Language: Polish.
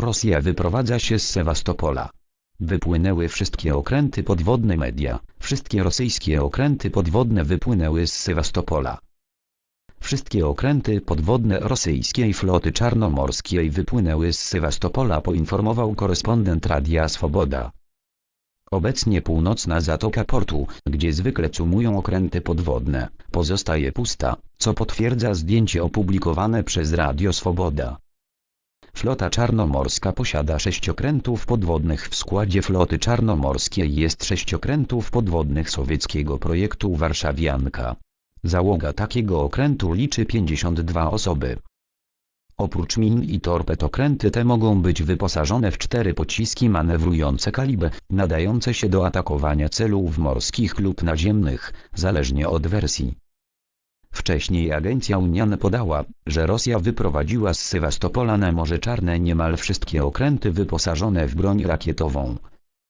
Rosja wyprowadza się z Sewastopola. Wypłynęły wszystkie okręty podwodne media, wszystkie rosyjskie okręty podwodne wypłynęły z Sewastopola. Wszystkie okręty podwodne rosyjskiej floty czarnomorskiej wypłynęły z Sewastopola poinformował korespondent Radia Swoboda. Obecnie północna zatoka portu, gdzie zwykle cumują okręty podwodne, pozostaje pusta, co potwierdza zdjęcie opublikowane przez Radio Swoboda. Flota czarnomorska posiada sześć okrętów podwodnych w składzie floty czarnomorskiej jest sześć okrętów podwodnych sowieckiego projektu Warszawianka. Załoga takiego okrętu liczy 52 osoby. Oprócz min i torped okręty te mogą być wyposażone w cztery pociski manewrujące kaliber, nadające się do atakowania celów morskich lub naziemnych, zależnie od wersji. Wcześniej agencja Unian podała, że Rosja wyprowadziła z Sewastopola na Morze Czarne niemal wszystkie okręty wyposażone w broń rakietową.